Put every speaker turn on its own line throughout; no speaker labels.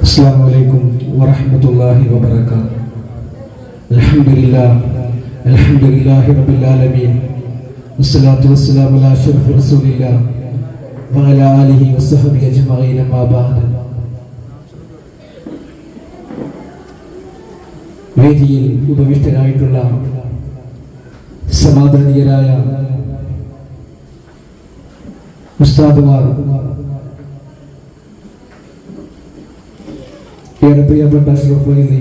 السلام عليكم ورحمة الله وبركاته الحمد لله الحمد لله رب العالمين والصلاة والسلام على أشرف رسول الله وعلى آله وصحبه أجمعين ما بعد വേദിയിൽ ഉപവിഷ്ടരായിട്ടുള്ള സമാധാനീയരായ ഉസ്താദുമാർ ഏറെ പ്രിയപ്പെട്ട അഷ്റഫ് വൈലി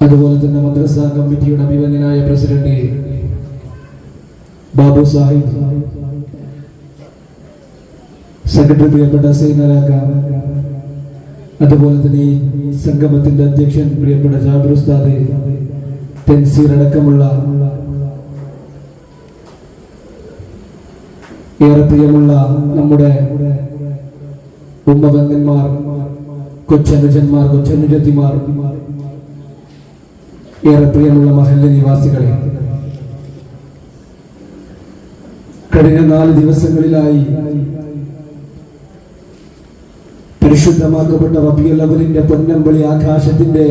അതുപോലെ തന്നെ മദ്രസ കമ്മിറ്റിയുടെ അഭിമന്യനായ പ്രസിഡന്റ് ബാബു സാഹിബ്. സെക്രട്ടറി പ്രിയപ്പെട്ട സൈനരാക്ക അതുപോലെ തന്നെ സംഗമത്തിന്റെ അധ്യക്ഷൻ പ്രിയപ്പെട്ട ജാബിർ ഉസ്താദ് തെൻസീർ അടക്കമുള്ള ഏറെ പ്രിയമുള്ള നമ്മുടെ ഉമ്മബന്ധന്മാർ കൊച്ചനുജന്മാർ കൊച്ചനുജത്തിമാർ ഏറെ പ്രിയമുള്ള മഹല്ല നിവാസികളെ കഴിഞ്ഞ നാല് ദിവസങ്ങളിലായി പരിശുദ്ധമാക്കപ്പെട്ട റബിയൽ പൊന്നമ്പളി ആകാശത്തിന്റെ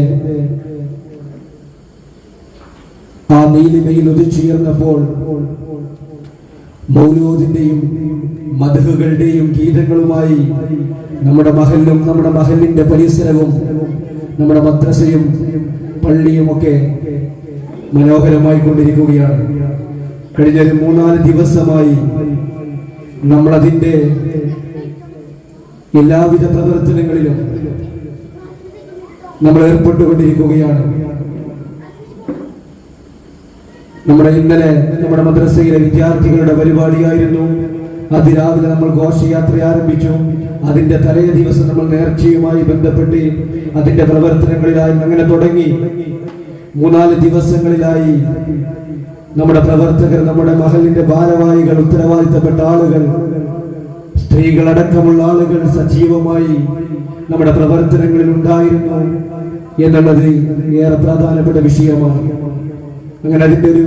ആ നീലിമയിൽ ഉദിച്ചുയർന്നപ്പോൾ മൗലൂദിന്റെയും മധുഹുകളുടെയും ഗീതങ്ങളുമായി നമ്മുടെ മഹലും നമ്മുടെ മഹലിന്റെ പരിസരവും നമ്മുടെ മദ്രസയും പള്ളിയും ഒക്കെ മനോഹരമായി കൊണ്ടിരിക്കുകയാണ്. കഴിഞ്ഞ ഒരു മൂന്നാൽ ദിവസമായി നമ്മൾ അതിന്റെ എല്ലാവിധ പ്രവർത്തനങ്ങളിലും നമ്മൾ ഏർപ്പെട്ടുകൊണ്ടിരിക്കുകയാണ്. നമ്മുടെ ഇന്നലെ നമ്മുടെ മദ്രസയിലെ വിദ്യാർത്ഥികളുടെ പരിപാടിയായിരുന്നു. അതിരാവിലെ നമ്മൾ ഘോഷയാത്ര ആരംഭിച്ചു. അതിന്റെ തലേ ദിവസം നമ്മൾ നേർച്ചയുമായി ബന്ധപ്പെട്ട് അതിന്റെ പ്രവർത്തനങ്ങളിലായി അങ്ങനെ തുടങ്ങി. മൂന്നാൽ ദിവസങ്ങളിലായി നമ്മുടെ പ്രവർത്തകർ നമ്മുടെ മഹലിന്റെ ഭാരവാഹികൾ ഉത്തരവാദിത്തപ്പെട്ട ആളുകൾ സ്ത്രീകളടക്കമുള്ള ആളുകൾ സജീവമായി നമ്മുടെ പ്രവർത്തനങ്ങളിൽ ഉണ്ടായിരുന്നു എന്നുള്ളത് ഏറെ പ്രധാനപ്പെട്ട വിഷയമാണ്. അങ്ങനെ അതിന്റെ ഒരു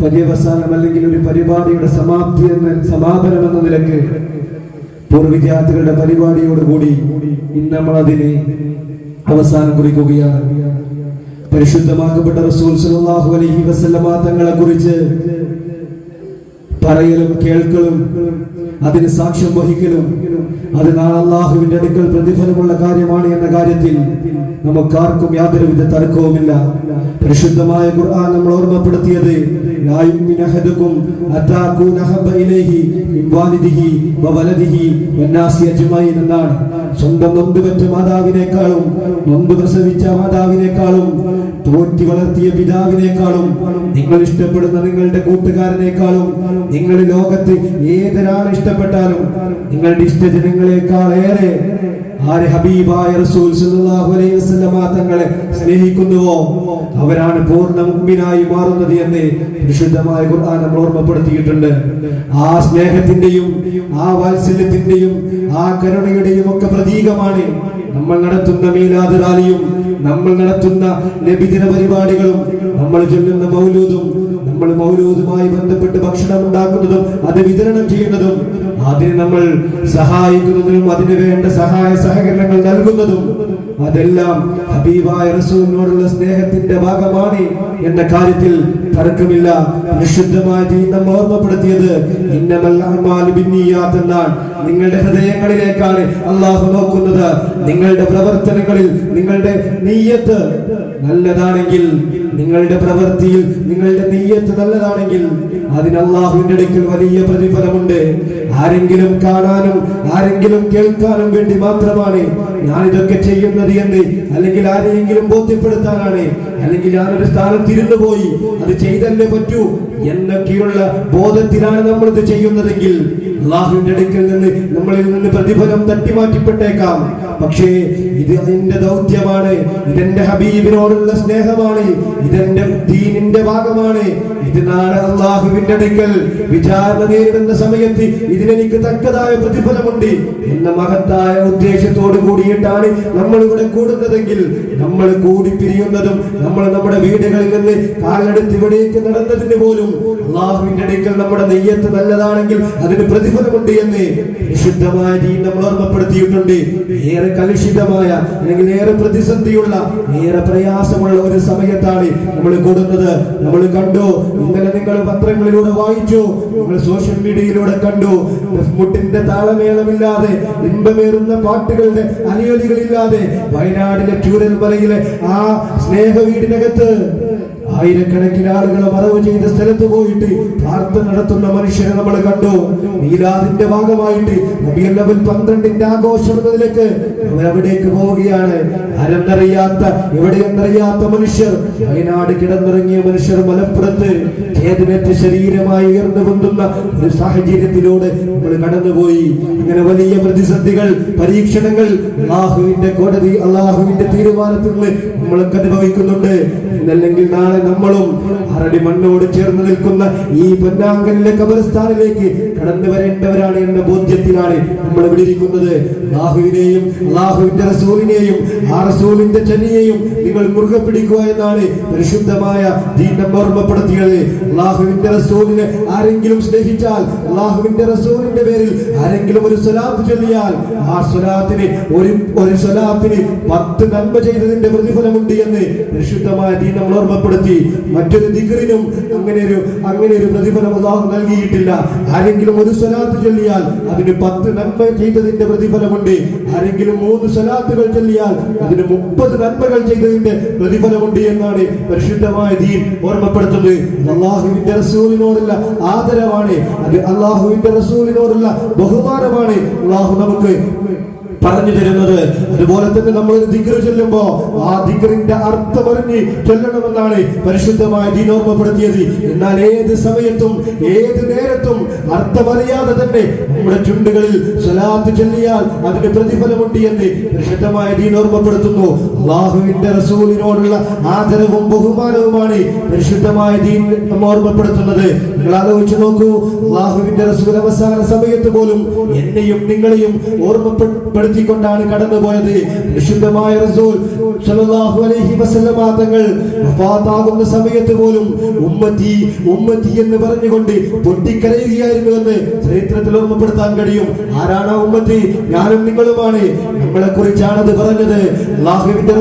പര്യവസാനം അല്ലെങ്കിൽ ഒരു പരിപാടിയുടെ സമാപ്തി എന്ന സമാപനം എന്ന നിലയ്ക്ക് പൂർവ വിദ്യാർത്ഥികളുടെ പരിപാടിയോടുകൂടി ഇന്ന് നമ്മൾ അതിനെ അവസാനം കുറിക്കുകയാണ്. പരിശുദ്ധമാക്കപ്പെട്ട റസൂൽ സല്ലല്ലാഹു അലൈഹി വസല്ലമ തങ്ങളെ കുറിച്ച് പറയലും കേൾക്കലും അതിന് സാക്ഷ്യം വഹിക്കലും അത് നാളെ അള്ളാഹുവിന്റെ അടുക്കൽ പ്രതിഫലമുള്ള കാര്യമാണ് എന്ന കാര്യത്തിൽ നമുക്കാർക്കും യാതൊരുവിധ തർക്കവുമില്ല. പരിശുദ്ധമായ ഖുർആൻ നമ്മൾ ഓർമ്മപ്പെടുത്തിയത് എന്നാണ്. സ്വന്തം നൊന്തുപെറ്റ മാതാവിനേക്കാളും നൊന്ത് പ്രസവിച്ച മാതാവിനേക്കാളും തോറ്റി വളർത്തിയ പിതാവിനേക്കാളും നിങ്ങൾ ഇഷ്ടപ്പെടുന്ന നിങ്ങളുടെ കൂട്ടുകാരനേക്കാളും നിങ്ങൾ ലോകത്ത് ഏതൊരാൾ ഇഷ്ടപ്പെട്ടാലും നിങ്ങളുടെ ഇഷ്ടജനങ്ങളെക്കാൾ ഏറെ ആര് ഹബീബായ റസൂൽ സല്ലല്ലാഹു അലൈഹി വസല്ലമ തങ്ങളെ സ്നേഹിക്കുന്നുവോ? അവരാണ് പൂർണ മുഅ്മിനായി മാറുന്നത് എന്ന് വിശുദ്ധമായ ഖുർആൻ നമ്മൾ ഓർമ്മപ്പെടുത്തിയിട്ടുണ്ട്. ആ സ്നേഹത്തിന്റെയും ആ വാത്സല്യത്തിന്റെയും ആ കരുണയുടെയും ഒക്കെ പ്രതീകമാണ് നമ്മൾ നടത്തുന്ന മീലാദ് റാലിയും നമ്മൾ നടത്തുന്ന നബിദിന പരിപാടികളും നമ്മൾ ചൊല്ലുന്ന മൗലൂദും നമ്മൾ മൗലൂദുമായി ബന്ധപ്പെട്ട് ഭക്ഷണം ഉണ്ടാക്കുന്നതും അത് വിതരണം ചെയ്യുന്നതും അതിന് നമ്മൾ സഹായിക്കുന്നതിനും അതിന് വേണ്ട സഹായ സഹകരണങ്ങൾ നൽകുന്നതും അതെല്ലാം ഹബീബായ റസൂലിനോടുള്ള സ്നേഹത്തിന്റെ ഭാഗമാണ് എന്ന കാര്യത്തിൽ തർക്കമില്ല. പരിശുദ്ധമായ ജീവിതം ഓർമ്മപ്പെടുത്തിയത് എന്നാണ്. നിങ്ങളുടെ ഹൃദയങ്ങളിലേക്കാണ് അള്ളാഹു നോക്കുന്നത്. നിങ്ങളുടെ പ്രവർത്തനങ്ങളിൽ നിങ്ങളുടെ നീയത്ത് നല്ലതാണെങ്കിൽ നിങ്ങളുടെ പ്രവൃത്തിയിൽ നിങ്ങളുടെ നീയത്ത് നല്ലതാണെങ്കിൽ അതിന് അള്ളാഹുവിന്റെ അടുക്കൽ വലിയ പ്രതിഫലമുണ്ട്. ആരെങ്കിലും കാണാനും ആരെങ്കിലും കേൾക്കാനും വേണ്ടി മാത്രമാണ് ഞാൻ ഇതൊക്കെ ചെയ്യുന്നത് എന്ന് അല്ലെങ്കിൽ ആരെയെങ്കിലും ബോധ്യപ്പെടുത്താനാണ് അല്ലെങ്കിൽ ഞാനൊരു സ്ഥാനം തിരുന്നുപോയി അത് ചെയ്തല്ലേ പറ്റൂ എന്നൊക്കെയുള്ള ബോധത്തിലാണ് നമ്മൾ ഇത് ചെയ്യുന്നതെങ്കിൽ അള്ളാഹുവിന്റെ അടുക്കൽ നിന്ന് നമ്മളിൽ നിന്ന് പ്രതിഫലം തട്ടിമാറ്റിപ്പെട്ടേക്കാം. പക്ഷേ ഇത് നിന്റെ ദൗത്യമാണ് ഇതെന്റെ ഹബീബിനോടുള്ള സ്നേഹമാണ് ഇതെന്റെ ദീനിന്റെ ഭാഗമാണ്. ഇത് നാളെ അള്ളാഹുവിന്റെ അടുക്കൽ വിചാരണ നേരിടുന്ന സമയത്ത് ഇതിനെനിക്ക് തക്കതായ പ്രതിഫലമുണ്ട്. എന്ന മഹത്തായ ഉദ്ദേശത്തോട് കൂടിയിട്ടാണ് നമ്മൾ ഇവിടെ കൂടുന്നതെങ്കിൽ നമ്മൾ കൂടി പിരിയുന്നതും നമ്മൾ നമ്മുടെ വീടുകളിൽ നിന്ന് കാലെടുത്ത് ഇവിടേക്ക് നടന്നതിന് പോലും അള്ളാഹുവിന്റെ അടുക്കൽ നമ്മുടെ നെയ്യത്ത് നല്ലതാണെങ്കിൽ അതിന് പ്രതിഫലം പ്രതിഫലമുണ്ട് എന്ന് വിശുദ്ധമായ രീതി നമ്മൾ ഓർമ്മപ്പെടുത്തിയിട്ടുണ്ട്. ഏറെ കലുഷിതമായ അല്ലെങ്കിൽ ഏറെ പ്രതിസന്ധിയുള്ള ഏറെ പ്രയാസമുള്ള ഒരു സമയത്താണ് നമ്മൾ കൂടുന്നത്. നമ്മൾ കണ്ടു ഇന്നലെ നിങ്ങൾ പത്രങ്ങളിലൂടെ വായിച്ചു നിങ്ങൾ സോഷ്യൽ മീഡിയയിലൂടെ കണ്ടു. മുട്ടിന്റെ താളമേളമില്ലാതെ ഇമ്പമേറുന്ന പാട്ടുകളുടെ അലിയൊലികളില്ലാതെ വയനാടിലെ ചൂരൽമലയിലെ ആ സ്നേഹ വീടിനകത്ത് ആയിരക്കണക്കിന് ആളുകൾ മറവ് ചെയ്ത സ്ഥലത്ത് പോയിട്ട് പ്രാർത്ഥന നടത്തുന്ന മനുഷ്യരെ നമ്മൾ കണ്ടു. മീലാദിന്റെ ഭാഗമായിട്ട് നബിയല്ലവൽ പന്ത്രണ്ടിന്റെ ആഘോഷം എന്നതിലേക്ക് അവർ അവിടേക്ക് പോവുകയാണ്? ആരെന്നറിയാത്ത എവിടെയെന്നറിയാത്ത മനുഷ്യർ? വയനാട് കിടന്നിറങ്ങിയ മനുഷ്യർ മലപ്പുറത്ത് ഖേദമേറ്റ് ശരീരമായി ഉയർന്നു പൊന്തുന്ന ഒരു സാഹചര്യത്തിലൂടെ നമ്മൾ കടന്നുപോയി. ഇങ്ങനെ വലിയ പ്രതിസന്ധികൾ പരീക്ഷണങ്ങൾ അള്ളാഹുവിന്റെ കോടതി അള്ളാഹുവിന്റെ തീരുമാനത്തിൽ നിന്ന് നമ്മളൊക്കെ അനുഭവിക്കുന്നുണ്ട്. ഇന്നല്ലെങ്കിൽ നാളെ നമ്മളും അരടി മണ്ണോട് ചേർന്ന് നിൽക്കുന്ന ഈ പൊന്നാങ്കലിലെ കബരസ്ഥാനിലേക്ക് കടന്നു വരേണ്ടവരാണ് എന്ന ബോധ്യത്തിലാണ് നമ്മൾ ഇവിടെ ഇരിക്കുന്നത്. അള്ളാഹുവിനെയും അള്ളാഹുവിന്റെ റസൂലിനെയും ആ റസൂലിന്റെ ചനിയെയും നിങ്ങൾ മുറുകെ പിടിക്കുക എന്നാണ് പരിശുദ്ധമായ നമ്മെ ഓർമ്മപ്പെടുത്തിയത്. അള്ളാഹുവിന്റെ റസൂലിനെ ആരെങ്കിലും സ്നേഹിച്ചാൽ അള്ളാഹുവിന്റെ റസൂലിന്റെ പേരിൽ ആരെങ്കിലും ഒരു സ്വലാത്ത് ചൊല്ലിയാൽ ആ സ്വലാത്തിന് ഒരു ഒരു സ്വലാത്തിന് പത്ത് നന്മ ചെയ്തതിന്റെ പ്രതിഫലമുണ്ട് എന്ന് പരിശുദ്ധമായ ദീൻ നമ്മൾ ഓർമ്മപ്പെടുത്തി. മറ്റൊരു ദിക്റിനും അങ്ങനെ ഒരു അങ്ങനെ ഒരു പ്രതിഫലം നൽകിയിട്ടില്ല. ആരെങ്കിലും ഒരു സ്വലാത്ത് ചൊല്ലിയാൽ അതിന് പത്ത് നന്മ ചെയ്തതിന്റെ പ്രതിഫലമുണ്ട്. ആരെങ്കിലും മൂന്ന് സ്വലാത്തുകൾ ചൊല്ലിയാൽ അതിന് മുപ്പത് നന്മകൾ ചെയ്തതിന്റെ പ്രതിഫലമുണ്ട് എന്നാണ് പരിശുദ്ധമായ ദീൻ ഓർമ്മപ്പെടുത്തുന്നത്. അള്ളാഹുവിന്റെ റസൂലിനോടുള്ള ആദരവാണ്. അത് അള്ളാഹുവിന്റെ റസൂലിനോടുള്ള ബഹുമാനമാണ്. അള്ളാഹു നമുക്ക് പറഞ്ഞു തരുന്നത്. അതുപോലെ തന്നെ നമ്മൾ ഒരു ദിഗ്ര ചൊല്ലുമ്പോ ആ ദിഗ്രിന്റെ അർത്ഥം അറിഞ്ഞ് ചൊല്ലണമെന്നാണ് പരിശുദ്ധമായ ദീൻ ഓർമ്മപ്പെടുത്തിയത്. എന്നാൽ ഏത് സമയത്തും ഏത് നേരത്തും അർത്ഥമറിയാതെ തന്നെ നമ്മുടെ ചുണ്ടുകളിൽ സ്വലാത്ത് ചൊല്ലിയാൽ അതിന് പ്രതിഫലമുണ്ട് എന്ന് പരിശുദ്ധമായ ദീൻ ഓർമ്മപ്പെടുത്തുന്നു. അള്ളാഹുവിന്റെ റസൂലിനോടുള്ള ആദരവും ബഹുമാനവുമാണ് പരിശുദ്ധമായ ദീൻ നമ്മ ഓർമ്മപ്പെടുത്തുന്നത്. നിങ്ങൾ ആലോചിച്ച് നോക്കൂ അള്ളാഹുവിന്റെ അവസാന സമയത്ത് പോലും എന്നെയും നിങ്ങളെയും ഓർമ്മപ്പെടുത്തിക്കൊണ്ടാണ് കടന്നുപോയത്. വിശുദ്ധമായ റസൂൽ അലൈഹി തങ്ങൾ സമയത്ത് പോലും ഉമ്മത്തി ഉമ്മത്തി എന്ന് പറഞ്ഞുകൊണ്ട് പൊട്ടിക്കരയുകയായിരുന്നു എന്ന് ചരിത്രത്തിൽ ഓർമ്മപ്പെടുത്താൻ കഴിയും. ആരാണ് ഉമ്മത്തി? ഞാനും നിങ്ങളുമാണ്. നമ്മളെ കുറിച്ചാണ് അത് പറഞ്ഞത്. അള്ളാഹുവിന്റെ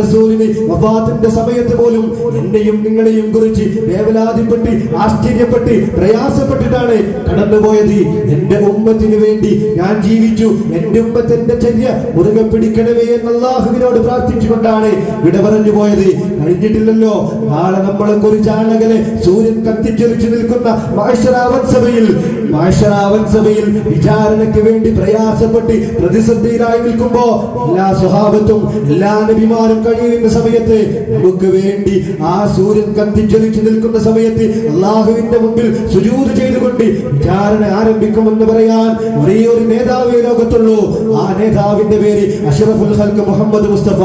വഫാത്തിന്റെ സമയത്ത് പോലും എന്നെയും നിങ്ങളെയും കുറിച്ച് വേവലാതിപ്പെട്ട് ആശ്ചര്യപ്പെട്ട് പ്രയാസപ്പെട്ടിട്ടാണ് കടന്നുപോയത്. എന്റെ ഉമ്മത്തിന് വേണ്ടി ഞാൻ ജീവിച്ചു. എന്റെ ഉമ്മത്തിന്റെ ചര്യ മുറുകെ പിടിക്കണമേ എന്ന് അള്ളാഹുവിനോട് പ്രാർത്ഥിച്ചുകൊണ്ടാണ് വിട പറഞ്ഞു പോയത്. കഴിഞ്ഞിട്ടില്ലല്ലോ. നാളെ നമ്മളെ കുറിച്ചാണെങ്കിൽ സൂര്യൻ കത്തിച്ചൊലിച്ചു നിൽക്കുന്ന മാഷറാവൻ സഭയിൽ. മാഷറാവൻ സഭയിൽ വിചാരണയ്ക്ക് വേണ്ടി പ്രയാസപ്പെട്ട് പ്രതിസന്ധിയിലായി നിൽക്കുമ്പോ എല്ലാ സ്വഭാവത്തും എല്ലാ നബിമാരും കഴിയുന്ന സമയത്ത് നമുക്ക് വേണ്ടി ആ സൂര്യൻ കത്തിച്ചൊലിച്ചു നിൽക്കുന്ന സമയത്ത് അള്ളാഹുവിന്റെ മുമ്പിൽ സുജൂത് ചെയ്തുകൊണ്ട് വിചാരണ ആരംഭിക്കുമെന്ന് പറയാൻ ഒരേ ഒരു നേതാവേ ലോകത്തുള്ളൂ. ആ നേതാവിന്റെ പേര് അഷറഫുൽ ഹൽക്ക് മുഹമ്മദ് മുസ്തഫ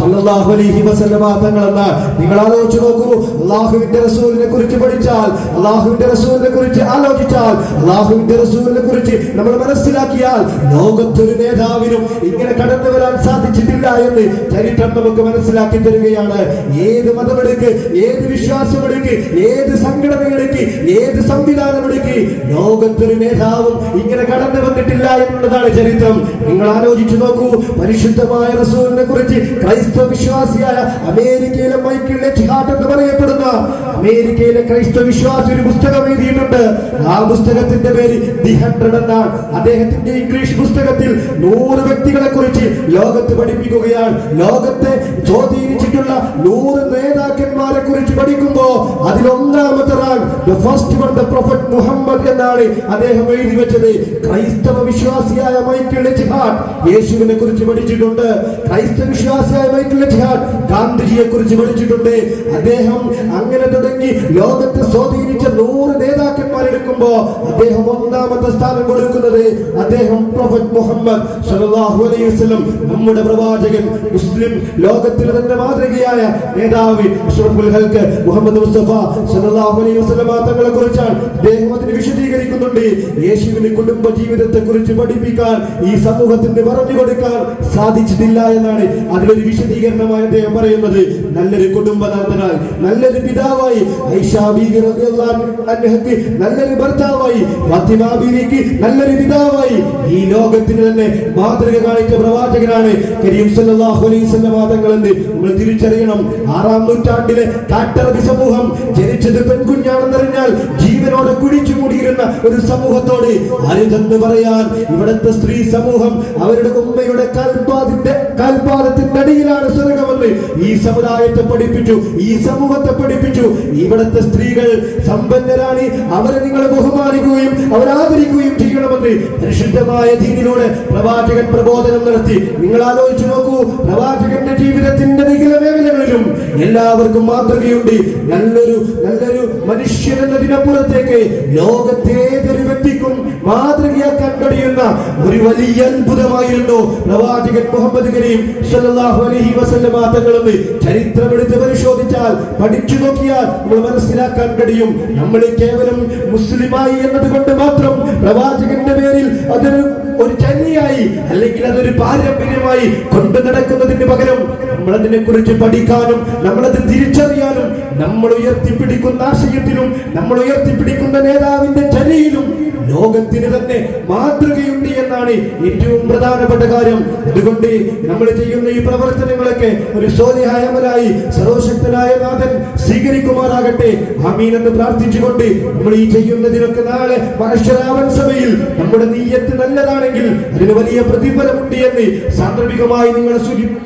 സല്ലല്ലാഹു അലൈഹി വസല്ലമ തങ്ങളെന്ന്. നിങ്ങൾ ആലോചിച്ചു നോക്കൂ അള്ളാഹുവിന്റെ റസൂലിനെ കുറിച്ച് പഠിച്ചാൽ അള്ളാഹുവിന്റെ റസൂലിനെ കുറിച്ച് ആലോചിച്ചാൽ അള്ളാഹുവിന്റെ റസൂലിനെ കുറിച്ച് നമ്മൾ മനസ്സിലാക്കിയാൽ ലോകത്തൊരു നേതാവിനും ഇങ്ങനെ കടന്നു വരാൻ സാധിച്ചിട്ടില്ല എന്ന് ചരിത്രം നമുക്ക് മനസ്സിലാക്കി തരികയാണ്. ഏത് മതമെടുക്ക് ഏത് വിശ്വാസമെടുക്ക് ഏത് സംഘടനയെടുക്ക് ഏത് സംവിധാനമെടുക്ക് ലോകത്തൊരു നേതാവും ഇങ്ങനെ കടന്നു വന്നിട്ടില്ല എന്നുള്ളതാണ് ചരിത്രം. നിങ്ങൾ ആലോചിച്ചു നോക്കൂ പരിശുദ്ധമായ റസൂലിനെ കുറിച്ച് ക്രൈസ്തവ വിശ്വാസിയായ അമേരിക്കയിലെ മൈക്കിൾ ജിഹാദ് എന്ന് പറയപ്പെടുന്ന അമേരിക്കയിലെ ക്രൈസ്തവ വിശ്വാസി ഒരു പുസ്തകം എഴുതിയിട്ടുണ്ട്. ആ പുസ്തകത്തിന്റെ പേര് ദി ഹൺഡ്രഡ് എന്നാണ് അദ്ദേഹത്തിന്റെ ഇംഗ്ലീഷ് പുസ്തകത്തിൽ നൂറ് വ്യക്തികളെ കുറിച്ച് ലോകത്ത് പഠിപ്പിക്കുകയാണ്. ലോകത്തെ സ്വാധീനിച്ചിട്ടുള്ള നൂറ് നേതാക്കന്മാരെ കുറിച്ച് പഠിക്കുമ്പോ അതിലൊന്നാമത്തെ rank first one the prophet Muhammad എന്നാണ് അദ്ദേഹം എഴുതി വെച്ചത്. ക്രൈസ്തവ വിശ്വാസിയായ മൈക്കിൾ ജിഹാദ് യേശുവിനെ കുറിച്ച് പഠിച്ചിട്ടുണ്ട്. ക്രൈസ്തവ വിശ്വാസിയായ മൈക്കിൾ ജിഹാദ് ഗാന്ധിജിയെ കുറിച്ച് പഠിച്ചിട്ടുണ്ട്. അദ്ദേഹം അങ്ങനെ തുടങ്ങി ലോകത്തെ സ്വാധീനിച്ച നൂറ് നേതാക്കന്മാരെടുക്കുമ്പോ അദ്ദേഹം ഒന്നാമത്തെ സ്ഥാനം കൊടുക്കുന്നത് അദ്ദേഹം പ്രൊഫറ്റ് മുഹമ്മദ് സല്ലല്ലാഹു അലൈഹി വസല്ലം നമ്മുടെ പ്രവാചകൻ മുസ്ലിം ലോകത്തിൽ തന്നെ മാതൃകയായ നേതാവ് അഷ്റഫുൽ ഹൽക്ക് മുഹമ്മദ് മുസ്തഫ സല്ലല്ലാഹു അലൈഹി വസല്ലം തങ്ങളെ കുറിച്ചാണ്. അദ്ദേഹം അതിന് വിശദീകരിക്കുന്നുണ്ട്. യേശുവിന് കുടുംബ ജീവിതത്തെ കുറിച്ച് പഠിപ്പിക്കാൻ ഈ സമൂഹത്തിന് പറഞ്ഞു കൊടുക്കാൻ സാധിച്ചിട്ടില്ല എന്നാണ് അതിലൊരു വിശദീകരണമായി അദ്ദേഹം പറയുന്നത്. നല്ലൊരു കുടുംബനാഥനായി നല്ലൊരു പിതാവായി ബീവി നല്ലൊരു ഭർത്താവായി ഫാത്തിമ ബീവിക്ക് നല്ലൊരു പിതാവായി. ഈ ലോകത്തിന് തന്നെ മാതൃക കാണിച്ച പ്രവാചകനാണ് കരീം സല്ലല്ലാഹു നമ്മൾ തിരിച്ചറിയണം. ആറാം നൂറ്റാണ്ടിലെ കാട്ടറബി സമൂഹം ജനിച്ചത് പെൺകുഞ്ഞാണെന്നറിഞ്ഞാൽ ജീവനോടെ കുഴിച്ചു മൂടിയിരുന്ന ഒരു സമൂഹത്തോട് അരുതെന്ന് പറയാൻ? ഇവിടുത്തെ സ്ത്രീ സമൂഹം അവരുടെ ഉമ്മയുടെ കാൽപാദത്തിന്റെ കാൽപാദത്തിന്റെ അടിയിലാണ് സ്വർഗമെന്ന് ഈ സമുദായത്തെ പഠിപ്പിച്ചു. ഈ സമൂഹത്തെ പഠിപ്പിച്ചു. ഇവിടുത്തെ സ്ത്രീകൾ സമ്പന്നരാണ്. അവരെ നിങ്ങൾ ബഹുമാനിക്കുകയും അവരെ ആദരിക്കുകയും ചെയ്യണമെന്ന് പരിശുദ്ധമായ ദീനിലൂടെ പ്രവാചകൻ പ്രബോധനം നടത്തി. നിങ്ങൾ ആലോചിച്ചു നോക്കൂ പ്രവാചകന്റെ ജീവിതത്തിന്റെ വികല മേഖലകളിലും എല്ലാവർക്കും മാതൃകയുണ്ട്. നല്ലൊരു നല്ലൊരു മനുഷ്യൻ എന്നതിനപ്പുറത്തേക്ക് ലോകത്തെ ഏതൊരു വ്യക്തിക്കും മാതൃകയാക്കാൻ കഴിയുന്ന ഒരു വലിയ അത്ഭുതമായിരുന്നു പ്രവാചകൻ മുഹമ്മദ് കരീം സല്ലല്ലാഹു അലൈഹി വസല്ലമ തങ്ങളെന്ന് ചരിത്രമെടുത്ത് പരിശോധിച്ചാൽ പഠിച്ചു നോക്കിയാൽ നമ്മൾ മനസ്സിലാക്കാൻ കഴിയും. നമ്മൾ കേവലം മുസ്ലിമായി എന്നതുകൊണ്ട് മാത്രം പ്രവാചകന്റെ പേരിൽ അതൊരു ഒരു ചന്നിയായി അല്ലെങ്കിൽ അതൊരു പാരമ്പര്യമായി കൊണ്ടു നടക്കുന്നതിന് പകരം നമ്മളതിനെ കുറിച്ച് പഠിക്കാനും നമ്മളത് തിരിച്ചറിയാനും നമ്മൾ ഉയർത്തിപ്പിടിക്കുന്ന ആശയത്തിലും നമ്മൾ ഉയർത്തിപ്പിടിക്കുന്ന നേതാവിന്റെ ചര്യയിലും ലോകത്തിന് തന്നെ മാതൃകയുണ്ട് എന്നാണ് ഏറ്റവും പ്രധാനപ്പെട്ട കാര്യം. അതുകൊണ്ട് നമ്മൾ ചെയ്യുന്ന ഈ പ്രവർത്തനങ്ങളൊക്കെ ഒരു സോലിഹായമലായി സർവശക്തനായ നാഥൻ സ്വീകരിക്കുമാറാകട്ടെ. ആമീൻ എന്ന് പ്രാർത്ഥിച്ചുകൊണ്ട് നമ്മൾ ഈ ചെയ്യുന്നതിനൊക്കെ നാളെ മനുഷ്യരാവൻ സഭയിൽ നമ്മുടെ നീയത്ത് നല്ലതാണെങ്കിൽ അതിന് വലിയ പ്രതിഫലമുണ്ട് എന്ന് സാന്ദർഭികമായി നിങ്ങൾ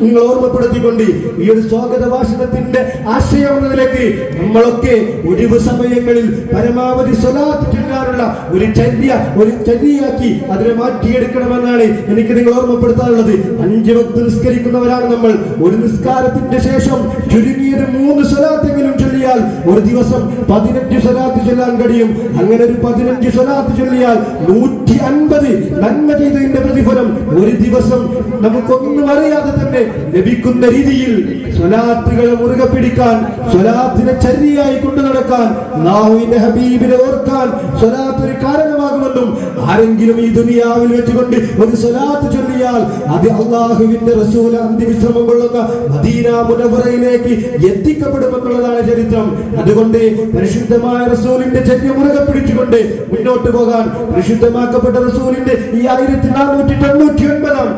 നിങ്ങൾ ഓർമ്മപ്പെടുത്തിക്കൊണ്ട് ഈ ഒരു സ്വാഗത ഭാഷണത്തിന്റെ ആശയം എന്നതിലേക്ക് നമ്മളൊക്കെ ഒഴിവ് സമയങ്ങളിൽ പരമാവധി സ്വലാത്ത് ചൊല്ലാനുള്ള ഒരു ചര്യ ഒരു ചര്യയാക്കി അതിനെ മാറ്റിയെടുക്കണമെന്നാണ് എനിക്ക് നിങ്ങൾ ഓർമ്മപ്പെടുത്താനുള്ളത്. അഞ്ച് വക്ത് നിസ്കരിക്കുന്നവരാണ് നമ്മൾ. ഒരു നിസ്കാരത്തിന്റെ ശേഷം ചുരുങ്ങിയത് മൂന്ന് സ്വലാത്തെങ്കിലും ചൊല്ലിയാൽ ഒരു ദിവസം പതിനഞ്ച് സ്വലാത്ത് ചൊല്ലാൻ കഴിയും. അങ്ങനെ ഒരു പതിനഞ്ച് സ്വലാത്ത് ചൊല്ലിയാൽ നൂറ്റി അൻപത് നന്മ ചെയ്തതിന്റെ പ്രതിഫലം ഒരു ദിവസം നമുക്കൊന്നും അറിയാതെ തന്നെ ലഭിക്കുന്ന രീതിയിൽ സ്വലാത്തുകളെ മുറുകെ പിടിക്കാൻ സ്വലാത്തിനെ ചരിയായി കൊണ്ടു നടക്കാൻ നാഹുവിന്റെ ഹബീബിനെ ഓർക്കാൻ സ്വലാത്ത് ഒരു കാരണമാകുമെന്നും ആരെങ്കിലും ഈ ദുനിയാവിൽ വെച്ചുകൊണ്ട് ഒരു സ്വലാത്ത് ചൊല്ലിയാൽ അത് അള്ളാഹുവിന്റെ റസൂൽ അന്തിവിശ്രമം കൊള്ളുന്ന മദീന മുനവറയിലേക്ക് എത്തിക്കപ്പെടുമെന്നുള്ളതാണ് ചരിത്രം. അതുകൊണ്ട് പരിശുദ്ധമായ റസൂലിന്റെ ചര്യ മുറുകെ പിടിച്ചുകൊണ്ട് മുന്നോട്ട് പോകാൻ പരിശുദ്ധമാക്കപ്പെട്ട റസൂലിന്റെ ഈ ആയിരത്തി നാനൂറ്റി തൊണ്ണൂറ്റി ഒൻപതാം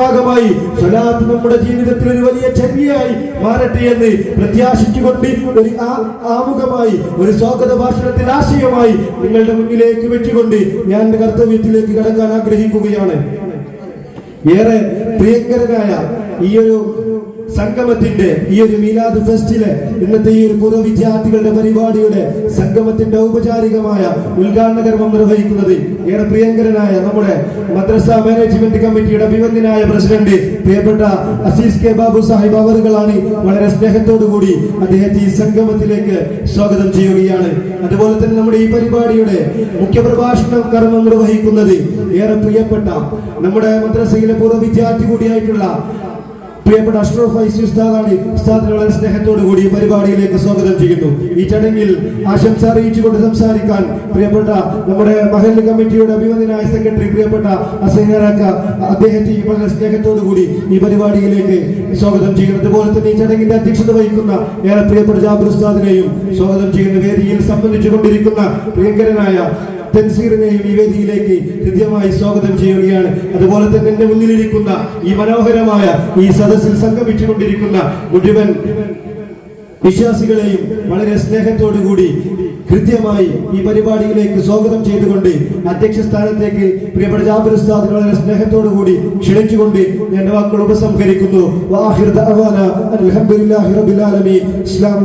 ഭാഗമായി സ്വലാത്ത് നമ്മുടെ ജീവിതത്തിൽ ഒരു വലിയ ചര്യയായി മാറട്ടെ എന്ന് പ്രത്യാശിച്ചുകൊണ്ട് ഒരു ആമുഖമായി ഒരു സ്വാഗത ഭാഷണത്തിൽ ആശയമായി നിങ്ങളുടെ മുന്നിലേക്ക് വെച്ചുകൊണ്ട് ഞാൻ കർത്തവ്യത്തിലേക്ക് കടക്കാൻ ആഗ്രഹിക്കുകയാണ്. ഏറെ പ്രിയങ്കരനായ ഈ ഒരു സംഗമത്തിന്റെ ഈ ഒരു മീലാദ് ഫെസ്റ്റിലെ ഇന്നത്തെ ഈ ഒരു പൂർവ വിദ്യാർത്ഥികളുടെ പരിപാടിയുടെ സംഗമത്തിന്റെ ഔപചാരികമായ ഉദ്ഘാടന കർമ്മം നിർവഹിക്കുന്നത് ഏറെ പ്രിയങ്കരനായ നമ്മുടെ മദ്രസ മാനേജ്മെന്റ് കമ്മിറ്റിയുടെ അഭിമന്യനായ പ്രസിഡന്റ് പ്രിയപ്പെട്ട അസീസ് കെ ബാബു സാഹിബ് അവറുകളാണ് വളരെ സ്നേഹത്തോടു കൂടി അദ്ദേഹത്തെ ഈ സംഗമത്തിലേക്ക് സ്വാഗതം ചെയ്യുകയാണ്. അതുപോലെ തന്നെ നമ്മുടെ ഈ പരിപാടിയുടെ മുഖ്യപ്രഭാഷണ കർമ്മം നിർവഹിക്കുന്നത് ഏറെ പ്രിയപ്പെട്ട നമ്മുടെ മദ്രസയിലെ പൂർവ വിദ്യാർത്ഥി കൂടിയായിട്ടുള്ള പ്രിയപ്പെട്ട അഷ്റഫ് ഐസി ഉസ്താദാണ് ഉസ്താദിനെ വളരെ സ്നേഹത്തോടു കൂടി പരിപാടിയിലേക്ക് സ്വാഗതം ചെയ്യുന്നു. ഈ ചടങ്ങിൽ ആശംസ അറിയിച്ചുകൊണ്ട് സംസാരിക്കാൻ പ്രിയപ്പെട്ട നമ്മുടെ മഹല്ല് കമ്മിറ്റിയുടെ അഭിമന്യനായ സെക്രട്ടറി പ്രിയപ്പെട്ട അസൈനറാക്ക അദ്ദേഹത്തെ വളരെ സ്നേഹത്തോടു കൂടി ഈ പരിപാടിയിലേക്ക് സ്വാഗതം ചെയ്യുന്നു. അതുപോലെ തന്നെ ഈ ചടങ്ങിന്റെ അധ്യക്ഷത വഹിക്കുന്ന ഏറെ പ്രിയപ്പെട്ട ജാബിർ ഉസ്താദിനെയും സ്വാഗതം ചെയ്യുന്ന. വേദിയിൽ സംബന്ധിച്ചു കൊണ്ടിരിക്കുന്ന പ്രിയങ്കരനായ തൻസീറിനെയും ഈ വേദിയിലേക്ക് ഹൃദ്യമായി സ്വാഗതം ചെയ്യുകയാണ്. അതുപോലെ തന്നെ എന്റെ മുന്നിലിരിക്കുന്ന ഈ മനോഹരമായ ഈ സദസ്സിൽ സംഗമിച്ചുകൊണ്ടിരിക്കുന്ന മുഴുവൻ വിശ്വാസികളെയും വളരെ സ്നേഹത്തോടു കൂടി കൃത്യമായി ഈ പരിപാടിയിലേക്ക് സ്വാഗതം ചെയ്തുകൊണ്ട് അധ്യക്ഷ സ്ഥാനത്തേക്ക് പ്രിയപ്പെട്ട ജാബിർ ഉസ്താദിനെ വളരെ സ്നേഹത്തോടു കൂടി ക്ഷണിച്ചുകൊണ്ട് എന്റെ വാക്കുകൾ ഉപസംഹരിക്കുന്നു. അൽഹംദുലില്ലാഹി റബ്ബിൽ ആലമീൻ. അസ്സലാമു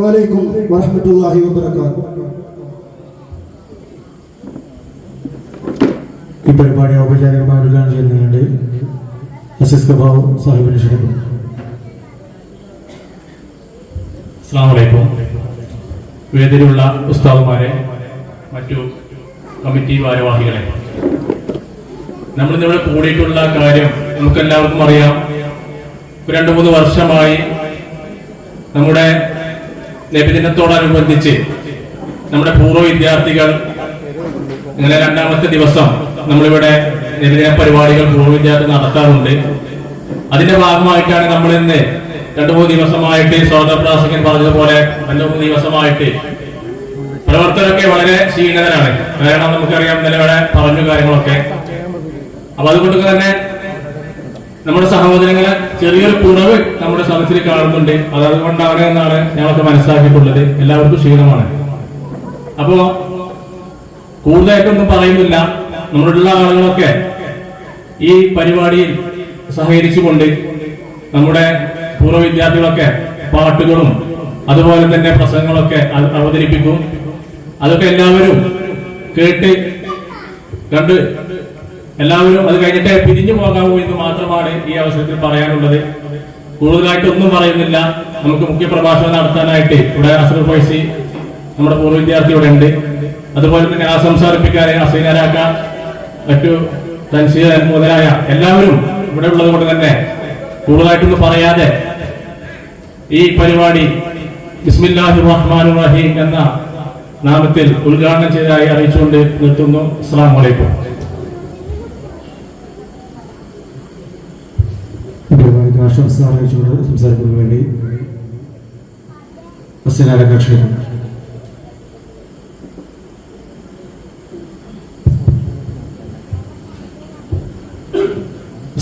ഈ പരിപാടി ഔപചാരികമായി ഉദ്ഘാടനം ചെയ്യുന്നതിനുണ്ട് എസ് കബാവ് സാഹിബിനെ ക്ഷണിക്കുന്നു.
അസ്സാമലൈക്കും വേദിയിലുള്ള ഉസ്താദുമാരെ മറ്റു കമ്മിറ്റി ഭാരവാഹികളെ. നമ്മൾ ഇന്നിവിടെ കൂടിയിട്ടുള്ള കാര്യം നമുക്കെല്ലാവർക്കും അറിയാം. രണ്ട് മൂന്ന് വർഷമായി നമ്മുടെ നബിദിനത്തോടനുബന്ധിച്ച് നമ്മുടെ പൂർവ വിദ്യാർത്ഥികൾ ഇങ്ങനെ രണ്ടാമത്തെ ദിവസം നമ്മളിവിടെ നിരന്തര പരിപാടികൾ പൂർവ വിദ്യാർത്ഥി നടത്താറുണ്ട്. അതിന്റെ ഭാഗമായിട്ടാണ് നമ്മൾ ഇന്ന് രണ്ടു മൂന്ന് ദിവസമായിട്ട് സ്വാതന്ത്ര്യ പറഞ്ഞതുപോലെ രണ്ടു മൂന്ന് ദിവസമായിട്ട് പ്രവർത്തനമൊക്കെ വളരെ ക്ഷീണിതരാണ്. കാരണം നമുക്കറിയാം ഇന്നലെ ഇവിടെ പറഞ്ഞു കാര്യങ്ങളൊക്കെ. അപ്പൊ അതുകൊണ്ട് തന്നെ നമ്മുടെ സഹോദരങ്ങളെ ചെറിയൊരു കുറവ് നമ്മുടെ സദസ്സിൽ കാണുന്നുണ്ട്. അത് അതുകൊണ്ടാണ് എന്നാണ് ഞങ്ങൾക്ക് മനസ്സിലാക്കിയിട്ടുള്ളത്. എല്ലാവർക്കും ക്ഷീണമാണ്. അപ്പോ കൂടുതലായിട്ടൊന്നും പറയുന്നില്ല. നമ്മളുള്ള ആളുകളൊക്കെ ഈ പരിപാടിയിൽ സഹകരിച്ചുകൊണ്ട് നമ്മുടെ പൂർവ വിദ്യാർത്ഥികളൊക്കെ പാട്ടുകളും അതുപോലെ തന്നെ പ്രസംഗങ്ങളൊക്കെ അവതരിപ്പിക്കും. അതൊക്കെ എല്ലാവരും കേട്ട് കണ്ട് എല്ലാവരും അത് കഴിഞ്ഞിട്ട് പിരിഞ്ഞു പോകാമോ എന്ന് മാത്രമാണ് ഈ അവസരത്തിൽ പറയാനുള്ളത്. കൂടുതലായിട്ട് ഒന്നും പറയുന്നില്ല. നമുക്ക് മുഖ്യ പ്രഭാഷണം നടത്താനായിട്ട് ഇവിടെ അസർ ഫൈസി നമ്മുടെ പൂർവ വിദ്യാർത്ഥി ഇവിടെ ഉണ്ട് അതുപോലെ തന്നെ ആ സംസാരിപ്പിക്കാൻ അസീനരാക്ക മറ്റു തൻസീർ മുതലായ എല്ലാവരും ഇവിടെ ഉള്ളത് കൊണ്ട് തന്നെ കൂടുതലായിട്ടൊന്നും പറയാതെ ഈ പരിപാടി ബിസ്മില്ലാഹി റഹ്മാൻ റഹീം എന്ന നാമത്തിൽ ഉദ്ഘാടനം ചെയ്തതായി അറിയിച്ചുകൊണ്ട് നിർത്തുന്നു. അസ്സാം വലൈക്കും
സംസാരിക്കുന്നതിന് വേണ്ടി അസിനാല ക്ഷണിക്കുന്നു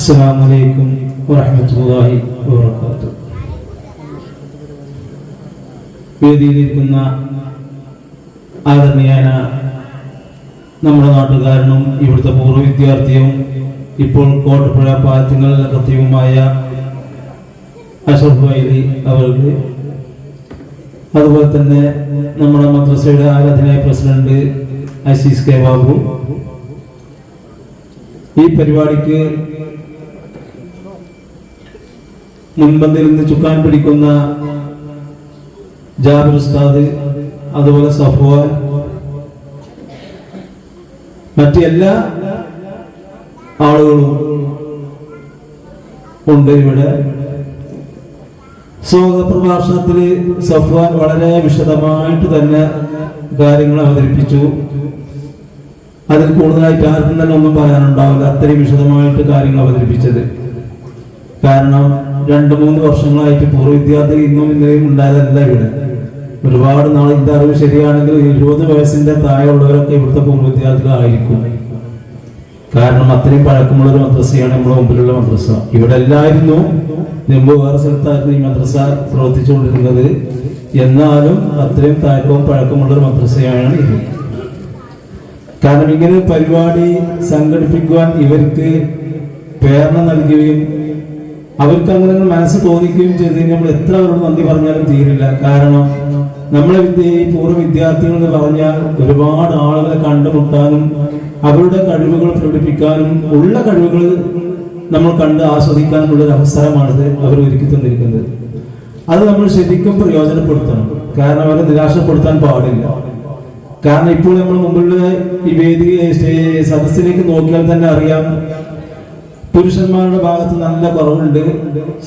السلام عليكم ورحمة الله وبركاته വേദിയിലിരിക്കുന്ന ആദരണീയാന നമ്മുടെ നാട്ടുകാരനും ഇവിടുത്തെ പൂർവ്വ വിദ്യാർത്ഥിയും ഇപ്പോൾ കോട്ടപ്പുഴ പാലത്തിങ്ങൾ കൃത്യവുമായ അഷറഫ് വൈലി അവർക്ക് അതുപോലെ തന്നെ നമ്മുടെ മദ്രസയുടെ ആരാധനായ പ്രസിഡന്റ് അസീസ് കെ ബാബു ഈ പരിപാടിക്ക് മുൻപന്തിൽ നിന്ന് ചുക്കാൻ പിടിക്കുന്ന ജാബിർ ഉസ്താദ് അതുപോലെ സഫോൻ മറ്റ് എല്ലാ ആളുകളും ഉണ്ട് ഇവിടെ. സ്വാഗത പ്രഭാഷണത്തിൽ സഫ്വാൻ വളരെ വിശദമായിട്ട് തന്നെ കാര്യങ്ങൾ അവതരിപ്പിച്ചു. അതിൽ കൂടുതലായിട്ട് ആർക്കും തന്നെ ഒന്നും പറയാനുണ്ടാവില്ല. അത്രയും വിശദമായിട്ട് കാര്യങ്ങൾ അവതരിപ്പിച്ചത്. കാരണം രണ്ട് മൂന്ന് വർഷങ്ങളായിട്ട് പൂർവ വിദ്യാർത്ഥികൾ ഇന്നും ഇന്നലെയും ഉണ്ടായതല്ല ഇവിടെ. ഒരുപാട് നാൾ ഇതിന്റെ അറിവ് ശരിയാണെങ്കിൽ ഇരുപത് വയസ്സിന്റെ താഴെയുള്ളവരൊക്കെ ഇവിടുത്തെ പൂർവ വിദ്യാർത്ഥികളായിരിക്കും. കാരണം അത്രയും പഴക്കമുള്ള ഒരു മദ്രസയാണ് നമ്മുടെ മുമ്പിലുള്ള മദ്രസ. ഇവിടെ എല്ലായിരുന്നു മുമ്പ് വേറെ സ്ഥലത്തായിരുന്നു ഈ മദ്രസ പ്രവർത്തിച്ചുകൊണ്ടിരുന്നത്. എന്നാലും അത്രയും താഴ്ക്കവും പഴക്കമുള്ള ഒരു മദ്രസയാണ് ഇത്. കാരണം ഇങ്ങനെ പരിപാടി സംഘടിപ്പിക്കുവാൻ ഇവർക്ക് പ്രേരണ നൽകുകയും അവർക്ക് അങ്ങനെ മനസ്സ് തോന്നിക്കുകയും ചെയ്ത് കഴിഞ്ഞാൽ നമ്മൾ എത്ര അവരോട് നന്ദി പറഞ്ഞാലും തീരില്ല. കാരണം നമ്മളെ വിദ്യ ഈ പൂർവ വിദ്യാർത്ഥികൾ എന്ന് പറഞ്ഞാൽ ഒരുപാട് ആളുകളെ കണ്ടുമുട്ടാനും അവരുടെ കഴിവുകൾ പ്രകടിപ്പിക്കാനും ഉള്ള കഴിവുകൾ നമ്മൾ കണ്ട് ആസ്വദിക്കാനുമുള്ള ഒരു അവസരമാണിത് അവർ ഒരുക്കി തന്നിരിക്കുന്നത്. അത് നമ്മൾ ശരിക്കും പ്രയോജനപ്പെടുത്തണം. കാരണം അവരെ നിരാശപ്പെടുത്താൻ പാടില്ല. കാരണം ഇപ്പോൾ നമ്മൾ മുമ്പിലുള്ള ഈ വേദി സ്റ്റേ- സദസ്സിലേക്ക് നോക്കിയാൽ തന്നെ അറിയാം പുരുഷന്മാരുടെ ഭാഗത്ത് നല്ല കുറവുണ്ട്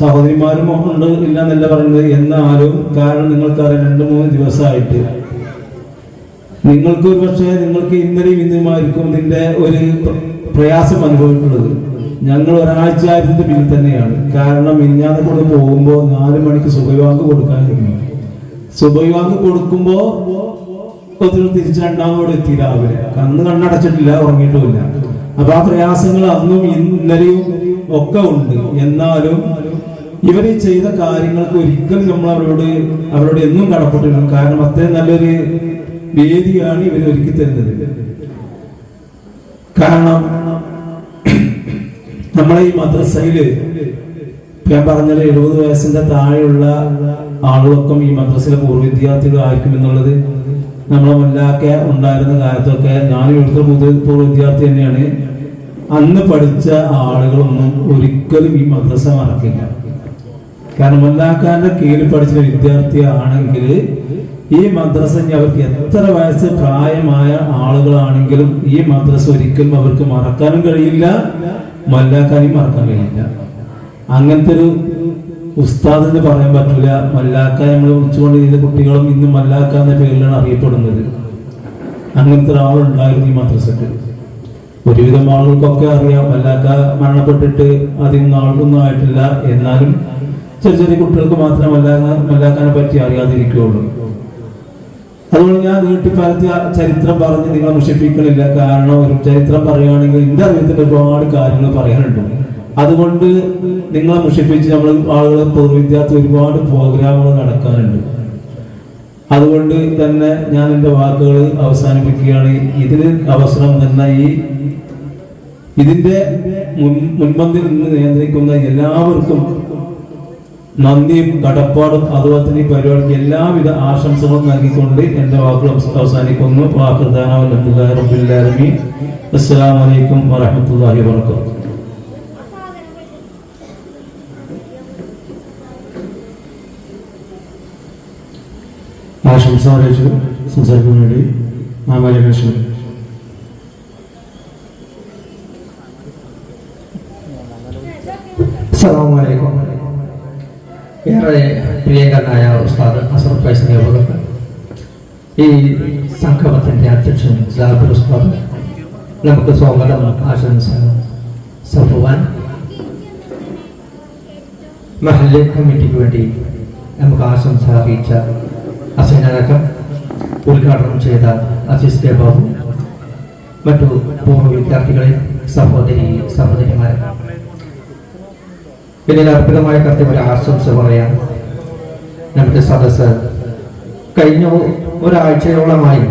സഹോദരിമാരും ഉണ്ട് ഇല്ല എന്നല്ല പറയുന്നത്. എന്നാലും കാരണം നിങ്ങൾക്കറിയാം രണ്ട് മൂന്ന് ദിവസമായിട്ട്. നിങ്ങൾക്ക് ഒരു പക്ഷേ നിങ്ങൾക്ക് ഇന്നലെയും ഇന്നുമായിരിക്കും ഇതിന്റെ ഒരു പ്രയാസം അനുഭവിക്കുന്നത് ഞങ്ങൾ ഒരാഴ്ച ആയിരത്തിന്റെ പിന്നിൽ തന്നെയാണ്. കാരണം മിനിഞ്ഞാന്ന് കൂടെ പോകുമ്പോൾ നാല് മണിക്ക് സുബൈവാങ്ക് കൊടുക്കാനിരുന്നു. സുബൈവാങ്ക് കൊടുക്കുമ്പോ ഒത്തിരി തിരിച്ച് രണ്ടാമോട് എത്തി രാവിലെ. കന്ന് കണ്ണടച്ചിട്ടില്ല ഉറങ്ങിയിട്ടുമില്ല. അപ്പൊ ആ പ്രയാസങ്ങൾ അന്നും ഇന്നലെയും ഒക്കെ ഉണ്ട്. എന്നാലും ഇവർ ചെയ്ത കാര്യങ്ങൾക്ക് ഒരിക്കലും നമ്മൾ അവരോട് അവരോട് എന്നും കടപ്പെട്ടിരുന്നു കാരണം അത്രയും നല്ലൊരു വേദിയാണ് ഇവർ ഒരുക്കി തരുന്നത്. കാരണം നമ്മളെ ഈ മദ്രസയിൽ ഞാൻ പറഞ്ഞത് എഴുപത് വയസ്സിന്റെ താഴെയുള്ള ആളുകൾക്കും ഈ മദ്രസയിലെ പൂർവ വിദ്യാർത്ഥികളായിരിക്കും എന്നുള്ളത്. നമ്മളെ മുല്ലാക്കെ ഉണ്ടായിരുന്ന കാലത്തൊക്കെ ഞാൻ ഇവിടുത്തെ പൂർവ വിദ്യാർത്ഥി തന്നെയാണ്. അന്ന് പഠിച്ച ആളുകളൊന്നും ഒരിക്കലും ഈ മദ്രസ മറക്കില്ല. കാരണം മുല്ലാക്കാന്റെ കീഴിൽ പഠിച്ച വിദ്യാർത്ഥി ആണെങ്കിൽ ഈ മദ്രസ അവർക്ക് എത്ര വയസ്സ് പ്രായമായ ആളുകളാണെങ്കിലും ഈ മദ്രസ ഒരിക്കലും അവർക്ക് മറക്കാനും കഴിയില്ല മല്ലാക്കാനും മറക്കാൻ കഴിയില്ല. അങ്ങനത്തെ ഒരു ഉസ്താദ് എന്ന് പറയാൻ പറ്റില്ല. മല്ലാക്ക നമ്മൾ വിളിച്ചുകൊണ്ട് ചെയ്ത കുട്ടികളും ഇന്ന് മല്ലാക്ക എന്ന പേരിലാണ് അറിയപ്പെടുന്നത്. അങ്ങനത്തെ ഒരാളുണ്ടായിരുന്നു ഈ മദ്രസക്ക്. ഒരുവിധം ആളുകൾക്കൊക്കെ അറിയാം മല്ലാക്ക മരണപ്പെട്ടിട്ട് അധികം നാൾക്കൊന്നും ആയിട്ടില്ല. എന്നാലും ചെറിയ ചെറിയ കുട്ടികൾക്ക് മാത്രം മല്ലാക്ക മല്ലാക്കാനെ പറ്റി അറിയാതിരിക്കുകയുള്ളൂ അതുകൊണ്ട് ഞാൻ നീട്ടിപ്പരത്തി ആ ചരിത്രം പറഞ്ഞ് നിങ്ങളെ മുഷിപ്പിക്കണില്ല. കാരണം ഒരു ചരിത്രം പറയുകയാണെങ്കിൽ എന്റെ അറിയത്തിൽ ഒരുപാട് കാര്യങ്ങൾ പറയാനുണ്ട്. അതുകൊണ്ട് നിങ്ങളെ മുഷിപ്പിച്ച് നമ്മൾ ആളുകളെ വിദ്യാർത്ഥി ഒരുപാട് പ്രോഗ്രാമുകൾ നടക്കാറുണ്ട്. അതുകൊണ്ട് തന്നെ ഞാൻ എന്റെ വാക്കുകൾ അവസാനിപ്പിക്കുകയാണ്. ഇതിന് അവസരം തന്ന ഈ ഇതിന്റെ മുൻ മുൻപന്തിൽ നിന്ന് നിയന്ത്രിക്കുന്ന എല്ലാവർക്കും നന്ദിയും കടപ്പാടും അതുപോലെ തന്നെ ഈ പരിപാടിക്ക് എല്ലാവിധ ആശംസകളും നൽകിക്കൊണ്ട് എന്റെ വാക്കുകൾ അവസ- അവസാനിക്കുന്നു. വാഹൃദാനബില്ലാരമി അസ്സാം വലൈക്കും വാഹമത്തല്ലാഹി വർക്കാത്തു
ആശംസ അറിയിച്ച് സംസാരിക്കാൻ വേണ്ടി മാമാലികൃഷ്ണൻ
അസ്സലാമലൈക്കും ഏറെ പ്രിയങ്കരനായ ഉസ്താദ് അസർ ഫൈസലി അവർക്ക് ഈ സംഗമത്തിന്റെ അധ്യക്ഷൻ ജാബിർ ഉസ്താദ്. നമുക്ക് സ്വാഗതം ആശംസ സഫുവാൻ. മഹല്ല് കമ്മിറ്റിക്ക് വേണ്ടി നമുക്ക് ആശംസ അറിയിച്ച അസൈനടക്കം ഉദ്ഘാടനം ചെയ്ത അസീസ് കെ ബാബു മറ്റു പൂർവ വിദ്യാർത്ഥികളെ സഹോദരി സഹോദരിമാരെ. ഇതിൽ അർപ്പിതമായ കൃത്യം ഒരു ആശംസ പറയാം. നമ്മുടെ സദസ് കഴിഞ്ഞ ഒരാഴ്ചയോളമായി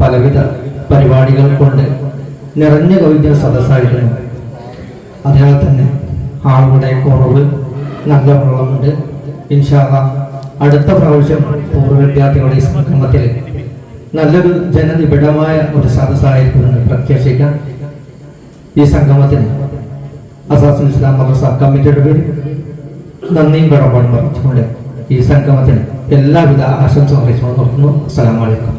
പലവിധ പരിപാടികൾ കൊണ്ട് നിറഞ്ഞു കവിഞ്ഞ സദസ്സായിരുന്നു. അതിനാൽ തന്നെ ആളുകളുടെ കുറവ് നല്ല വെള്ളമുണ്ട് ഇൻഷാല്ല അടുത്ത പ്രാവശ്യം പൂർവ വിദ്യാർത്ഥികളുടെ സംഗമത്തിൽ നല്ലൊരു ജനനിബിഡമായ ഒരു സദസ്സായിരിക്കും പ്രത്യാശിക്കാം. ഈ സംഗമത്തിന് അസാസുൽ ഇസ്ലാം മദ്രസ കമ്മിറ്റിയുടെ പേരിൽ നന്ദിയും കടപ്പാടും പറഞ്ഞുകൊണ്ട് ഈ സംഗമത്തിന് എല്ലാവിധ ആശംസകളും അറിയിച്ചുകൊണ്ട് നിർത്തുന്നു. അസ്സലാമു അലൈക്കും.